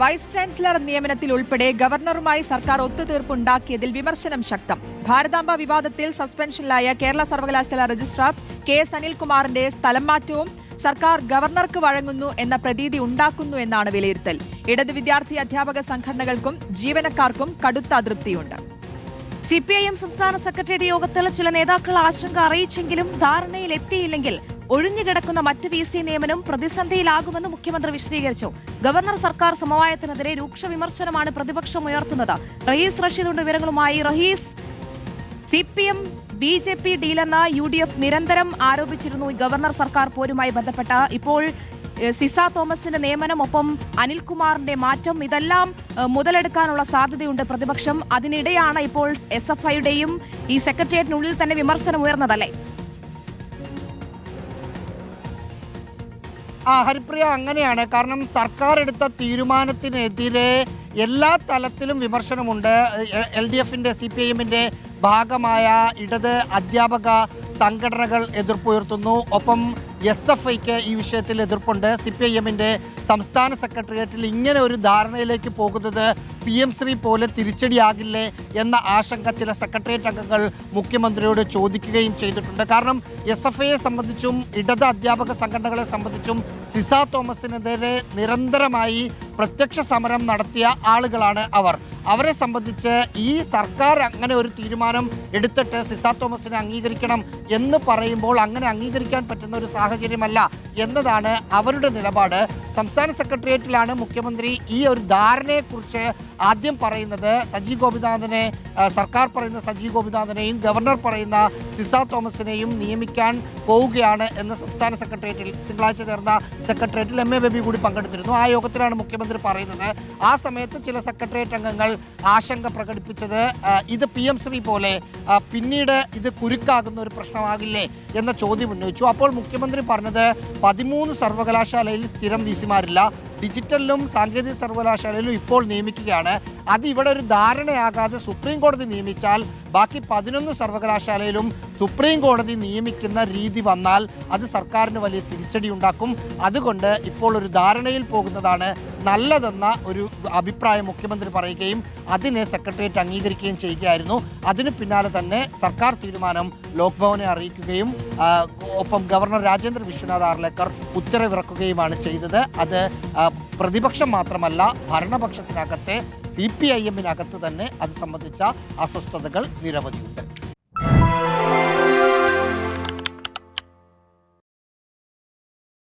Vice chancellor നിയമനത്തിൽ ഉൾപ്പെടെ ഗവർണറുമായി സർക്കാർ ഒത്തുതീർപ്പുണ്ടാക്കിയതിൽ വിമർശനം ശക്തം. ഭാരതാംബ വിവാദത്തിൽ സസ്പെൻഷനിലായ കേരള സർവകലാശാല രജിസ്ട്രാർ കെ എസ് അനിൽകുമാറിന്റെ സ്ഥലം മാറ്റവും സർക്കാർ ഗവർണർക്ക് വഴങ്ങുന്നു എന്ന പ്രതീതി ഉണ്ടാക്കുന്നു എന്നാണ് വിലയിരുത്തൽ. ഇടത് വിദ്യാർത്ഥി അധ്യാപക സംഘടനകൾക്കും ജീവനക്കാർക്കും കടുത്ത അതൃപ്തിയുണ്ട്. സി പി ഐ എം സംസ്ഥാന സെക്രട്ടറിയുടെ യോഗത്തിൽ ചില നേതാക്കൾ ആശങ്ക അറിയിച്ചെങ്കിലും ധാരണയിൽ എത്തിയില്ലെങ്കിൽ ഒഴിഞ്ഞുകിടക്കുന്ന മറ്റ് വി സി നിയമനം പ്രതിസന്ധിയിലാകുമെന്ന് മുഖ്യമന്ത്രി വിശദീകരിച്ചു. ഗവർണർ സർക്കാർ സമവായത്തിനെതിരെ രൂക്ഷ വിമർശനമാണ് പ്രതിപക്ഷം ഉയർത്തുന്നത്. റഹീസ് റഷീദുണ്ട് വിവരങ്ങളുമായി. Rahees C P M B J P ഡീലെന്ന് U D F നിരന്തരം ആരോപിച്ചിരുന്നു. ഗവർണർ സർക്കാർ പോരുമായി ബന്ധപ്പെട്ട ഇപ്പോൾ സിസ തോമസിന്റെ നിയമനം ഒപ്പം അനിൽകുമാറിന്റെ മാറ്റം ഇതെല്ലാം മുതലെടുക്കാനുള്ള സാധ്യതയുണ്ട് പ്രതിപക്ഷം. അതിനിടെയാണ് ഇപ്പോൾ എസ് എഫ് ഐയുടെയും ഈ സെക്രട്ടേറിയറ്റിനുള്ളിൽ തന്നെ വിമർശനം ഉയർന്നതല്ലേ? ആ ഹരിപ്രിയ അങ്ങനെയാണ്. കാരണം സർക്കാർ എടുത്ത തീരുമാനത്തിനെതിരെ എല്ലാ തലത്തിലും വിമർശനമുണ്ട്. എൽ ഡി എഫിന്റെ സി പി ഐഎമ്മിന്റെ ഭാഗമായ ഇടത് അധ്യാപക സംഘടനകൾ എതിർപ്പുയർത്തുന്നു. ഒപ്പം എസ് എഫ് ഐക്ക് ഈ വിഷയത്തിൽ എതിർപ്പുണ്ട്. സി പി ഐ എമ്മിന്റെ സംസ്ഥാന സെക്രട്ടേറിയറ്റിൽ ഇങ്ങനെ ഒരു ധാരണയിലേക്ക് പോകുന്നത് പി എം ശ്രീ പോലെ തിരിച്ചടിയാകില്ലേ എന്ന ആശങ്ക ചില സെക്രട്ടേറിയറ്റ് അംഗങ്ങൾ മുഖ്യമന്ത്രിയോട് ചോദിക്കുകയും ചെയ്തിട്ടുണ്ട്. കാരണം എസ് എഫ് ഐയെ സംബന്ധിച്ചും ഇടത് അധ്യാപക സംഘടനകളെ സംബന്ധിച്ചും സിസ തോമസിനെതിരെ നിരന്തരമായി പ്രത്യക്ഷ സമരം നടത്തിയ ആളുകളാണ് അവർ. അവരെ സംബന്ധിച്ച് ഈ സർക്കാർ അങ്ങനെ ഒരു തീരുമാനം എടുത്തിട്ട് സിസ തോമസിനെ അംഗീകരിക്കണം എന്ന് പറയുമ്പോൾ അങ്ങനെ അംഗീകരിക്കാൻ പറ്റുന്ന ഒരു സാഹചര്യമല്ല. എന്നതാണ് അവരുടെ നിലപാട്. സംസ്ഥാന സെക്രട്ടേറിയറ്റിലാണ് മുഖ്യമന്ത്രി ഈ ഒരു ധാരണയെക്കുറിച്ച് ആദ്യം പറയുന്നത്. സജി ഗോപിനാഥനെ സർക്കാർ പറയുന്ന സജി ഗോപിനാഥനെയും ഗവർണർ പറയുന്ന സിസ തോമസിനെയും നിയമിക്കാൻ പോവുകയാണ് എന്ന് സംസ്ഥാന സെക്രട്ടേറിയറ്റിൽ തിങ്കളാഴ്ച ചേർന്ന സെക്രട്ടേറിയറ്റിൽ എം എ ബേബി കൂടി പങ്കെടുത്തിരുന്നു. ആ യോഗത്തിലാണ് മുഖ്യമന്ത്രി പറയുന്നത്. ആ സമയത്ത് ചില സെക്രട്ടേറിയറ്റ് അംഗങ്ങൾ ആശങ്ക പ്രകടിപ്പിച്ചത് ഇത് പി എം ശ്രീ പോലെ പിന്നീട് ഇത് കുരുക്കാകുന്ന ഒരു പ്രശ്നമാകില്ലേ എന്ന ചോദ്യം ഉന്നയിച്ചു. അപ്പോൾ മുഖ്യമന്ത്രി പറഞ്ഞത് പതിമൂന്ന് സർവകലാശാലയിൽ സ്ഥിരം വി സിമാരില്ല. ഡിജിറ്റലിലും സാങ്കേതിക സർവകലാശാലയിലും ഇപ്പോൾ നിയമിക്കുകയാണ്. അത് ഇവിടെ ഒരു ധാരണയാകാതെ സുപ്രീം കോടതി നിയമിച്ചാൽ ബാക്കി പതിനൊന്ന് സർവകലാശാലയിലും സുപ്രീം കോടതി നിയമിക്കുന്ന രീതി വന്നാൽ അത് സർക്കാരിന് വലിയ തിരിച്ചടി ഉണ്ടാക്കും അതുകൊണ്ട് ഇപ്പോൾ ഒരു ധാരണയിൽ പോകുന്നതാണ് നല്ലതെന്ന ഒരു അഭിപ്രായം മുഖ്യമന്ത്രി പറയുകയും അതിനെ സെക്രട്ടേറിയറ്റ് അംഗീകരിക്കുകയും ചെയ്യുകയായിരുന്നു. അതിന് പിന്നാലെ തന്നെ സർക്കാർ തീരുമാനം ലോക്ഭവനെ അറിയിക്കുകയും ഒപ്പം ഗവർണർ രാജേന്ദ്ര വിശ്വനാഥ് ആർലേക്കർ ഉത്തരവിറക്കുകയുമാണ് ചെയ്തത്. അത് പ്രതിപക്ഷം മാത്രമല്ല ഭരണപക്ഷത്തിനകത്തെ സി പി ഐ എമ്മിനകത്ത് തന്നെ അത് സംബന്ധിച്ച അസ്വസ്ഥതകൾ നിരവധിയുണ്ട്.